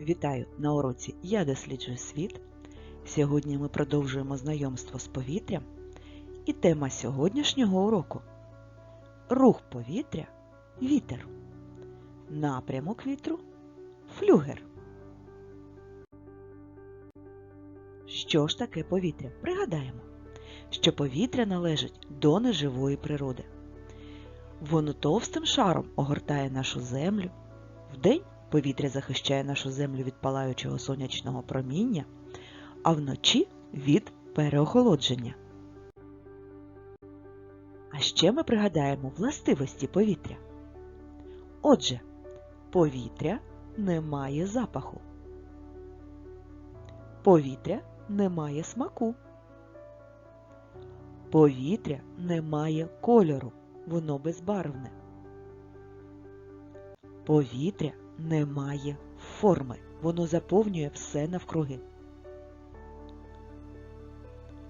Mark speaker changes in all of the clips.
Speaker 1: Вітаю на уроці Я досліджую світ. Сьогодні ми продовжуємо знайомство з повітрям. І тема сьогоднішнього уроку рух повітря вітер. Напрямок вітру флюгер. Що ж таке повітря? Пригадаємо, що повітря належить до неживої природи. Воно товстим шаром огортає нашу землю. Вдень Повітря захищає нашу землю від палаючого сонячного проміння, а вночі від переохолодження. А ще ми пригадаємо властивості повітря. Отже, повітря не має запаху. Повітря не має смаку. Повітря не має кольору, воно безбарвне. Повітря не має форми. Воно заповнює все навкруги.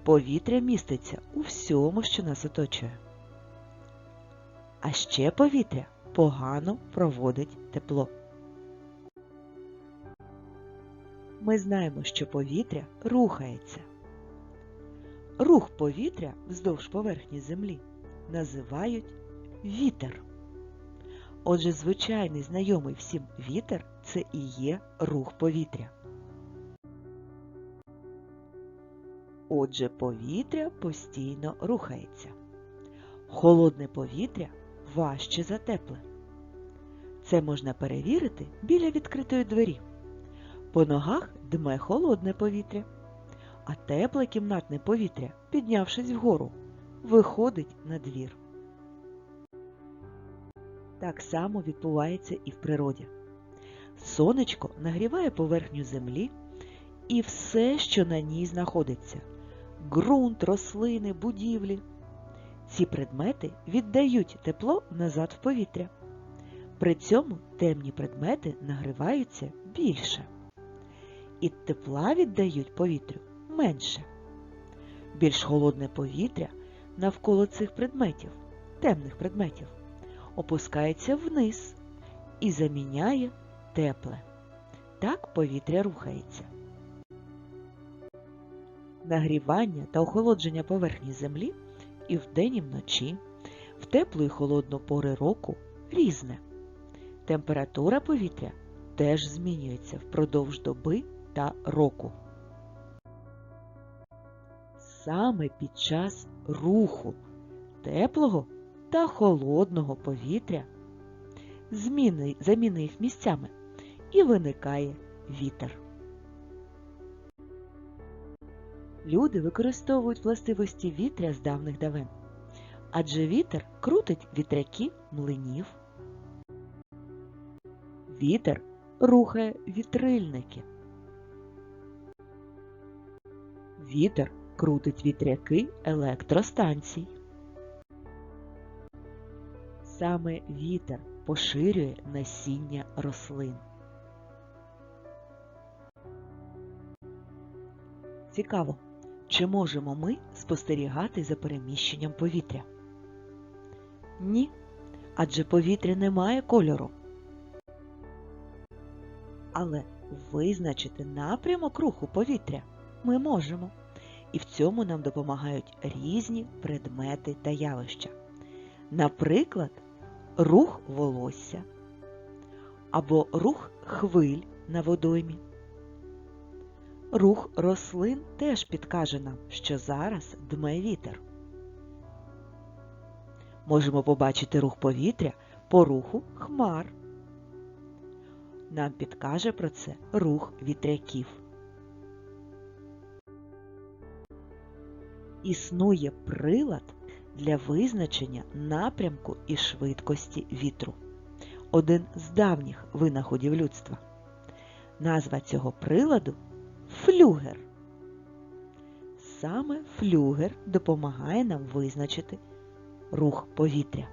Speaker 1: Повітря міститься у всьому, що нас оточує. А ще повітря погано проводить тепло. Ми знаємо, що повітря рухається. Рух повітря вздовж поверхні землі називають вітер. Отже, звичайний знайомий всім вітер це і є рух повітря. Отже, повітря постійно рухається. Холодне повітря важче за тепле. Це можна перевірити біля відкритої двері. По ногах дме холодне повітря, а тепле кімнатне повітря, піднявшись вгору, виходить на двір. Так само відбувається і в природі. Сонечко нагріває поверхню землі і все, що на ній знаходиться ґрунт, рослини, будівлі. Ці предмети віддають тепло назад в повітря. При цьому темні предмети нагріваються більше. І тепла віддають повітрю менше. Більш холодне повітря навколо цих предметів, темних предметів опускається вниз і заміняє тепле. Так повітря рухається. Нагрівання та охолодження поверхні землі і вдень і вночі, в теплу і холодну пори року різне. Температура повітря теж змінюється впродовж доби та року. Саме під час руху теплого та холодного повітря, зміни, заміни їх місцями, і виникає вітер. Люди використовують властивості вітря з давних давен, адже вітер крутить вітряки млинів. Вітер рухає вітрильники. Вітер крутить вітряки електростанцій. Саме вітер поширює насіння рослин. Цікаво, чи можемо ми спостерігати за переміщенням повітря? Ні, адже повітря не має кольору. Але визначити напрямок руху повітря ми можемо. І в цьому нам допомагають різні предмети та явища. Наприклад, рух волосся або рух хвиль на водоймі. Рух рослин теж підкаже нам, що зараз дме вітер. Можемо побачити рух повітря по руху хмар. Нам підкаже про це рух вітряків. Існує прилад для визначення напрямку і швидкості вітру. Один з давніх винаходів людства. Назва цього приладу флюгер. Саме флюгер допомагає нам визначити рух повітря.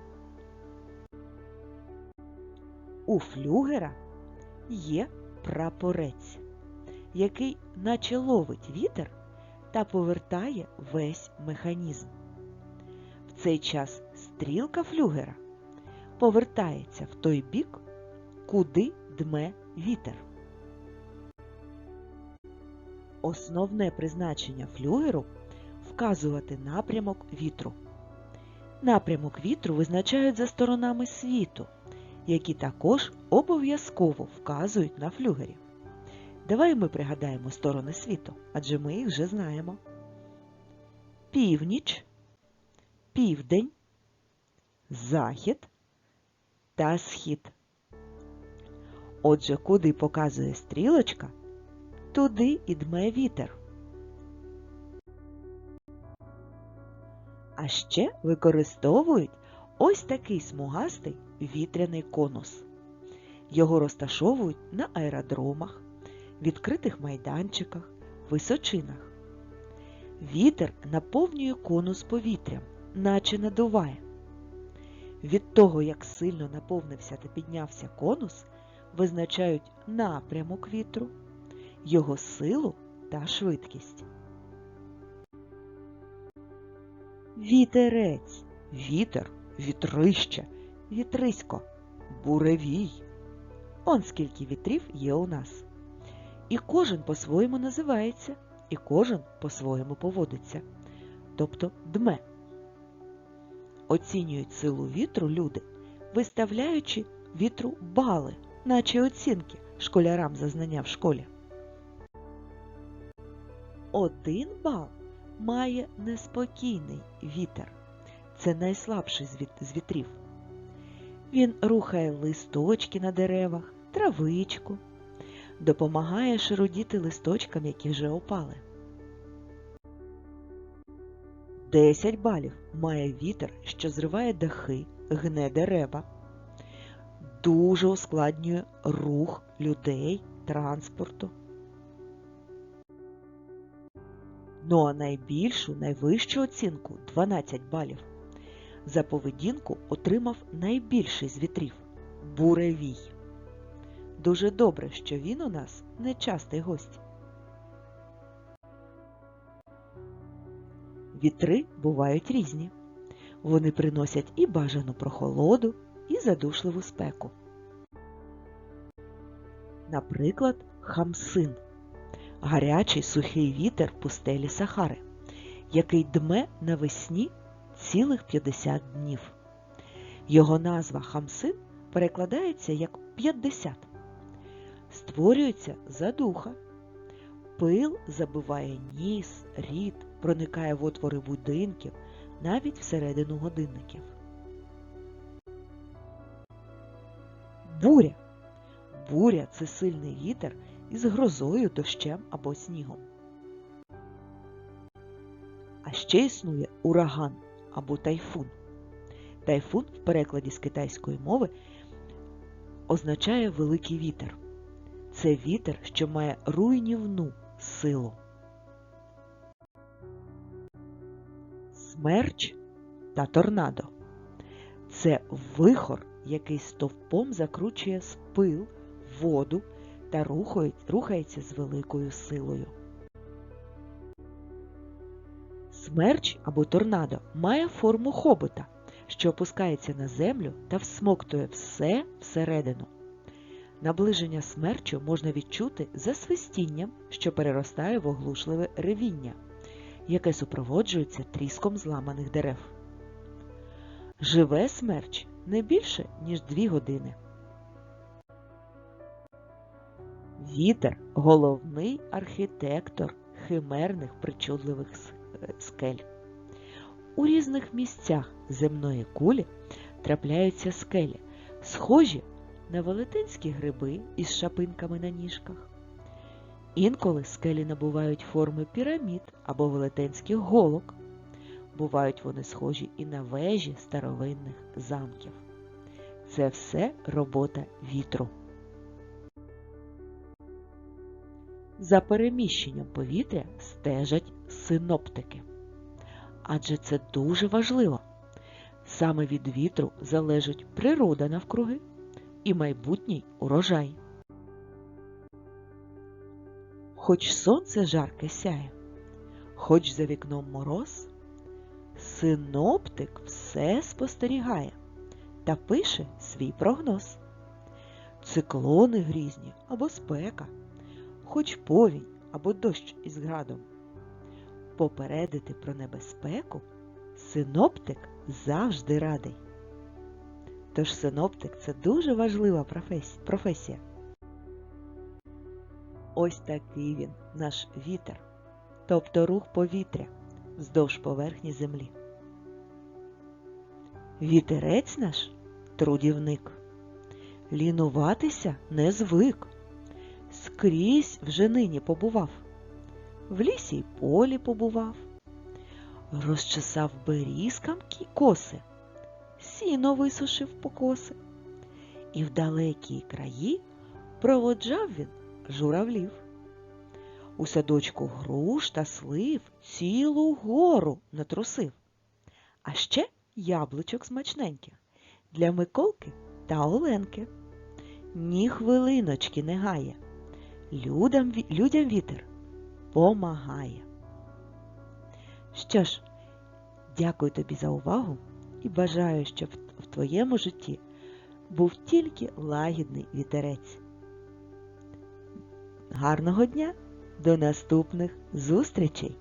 Speaker 1: У флюгера є прапорець, який наче ловить вітер та повертає весь механізм цей час стрілка флюгера повертається в той бік, куди дме вітер. Основне призначення флюгеру вказувати напрямок вітру. Напрямок вітру визначають за сторонами світу, які також обов'язково вказують на флюгері. Давай ми пригадаємо сторони світу, адже ми їх вже знаємо. Північ, південь, захід та схід. Отже, куди показує стрілочка, туди і дме вітер. А ще використовують ось такий смугастий вітряний конус. Його розташовують на аеродромах, відкритих майданчиках, височинах. Вітер наповнює конус повітрям, наче надуває. Від того, як сильно наповнився та піднявся конус, визначають напрямок вітру, його силу та швидкість. Вітерець, вітер, вітрище, вітрисько, буревій. Он скільки вітрів є у нас. І кожен по-своєму називається, і кожен по-своєму поводиться, тобто дме. Оцінюють силу вітру люди, виставляючи вітру бали, наче оцінки школярам за знання в школі. Один бал має неспокійний вітер. Це найслабший з вітрів. Він рухає листочки на деревах, травичку, допомагає широдіти листочкам, які вже опали. 10 балів має вітер, що зриває дахи, гне дерева, дуже ускладнює рух людей, транспорту. Ну а найбільшу, найвищу оцінку 12 балів. За поведінку отримав найбільший з вітрів буревій. Дуже добре, що він у нас нечастий гость. Вітри бувають різні. Вони приносять і бажану прохолоду, і задушливу спеку. Наприклад, хамсин гарячий сухий вітер пустелі Сахари, який дме навесні цілих 50 днів. Його назва хамсин перекладається як 50. Створюється задуха. Пил забиває ніс, рід, проникає в отвори будинків, навіть всередину годинників. Буря. Буря це сильний вітер із грозою, дощем або снігом. А ще існує ураган або тайфун. Тайфун в перекладі з китайської мови означає великий вітер. Це вітер, що має руйнівну силу. Смерч та торнадо це вихор, який стовпом закручує спил, воду та рухається з великою силою. Смерч або торнадо має форму хобота, що опускається на землю та всмоктує все всередину. Наближення смерчу можна відчути за свистінням, що переростає в оглушливе ревіння, яке супроводжується тріском зламаних дерев. Живе смерч не більше, ніж дві години. Вітер головний архітектор химерних причудливих е, скель. У різних місцях земної кулі трапляються скелі, схожі на велетенські гриби із шапинками на ніжках. Інколи скелі набувають форми пірамід або велетенських голок. Бувають вони схожі і на вежі старовинних замків. Це все робота вітру. За переміщенням повітря стежать синоптики. Адже це дуже важливо. Саме від вітру залежить природа навкруги і майбутній урожай. Хоч сонце жарке сяє, хоч за вікном мороз, синоптик все спостерігає та пише свій прогноз. Циклони грізні або спека хоч повінь або дощ із градом. Попередити про небезпеку синоптик завжди радий. Тож синоптик це дуже важлива професія. Ось такий він, наш вітер, тобто рух повітря вздовж поверхні землі. Вітерець наш трудівник. Лінуватися не звик. Скрізь вже нині побував. В лісі й полі побував. Розчесав берізкам коси, сіно висушив покоси. І в далекі краї проводжав він журавлів. У садочку груш та слив цілу гору натрусив. А ще яблучок смачненьких для Миколки та Оленки. Ні хвилиночки не гає. Людям, людям вітер помагає. Що ж, дякую тобі за увагу і бажаю, щоб в твоєму житті був тільки лагідний вітерець. Гарного дня! До наступних зустрічей!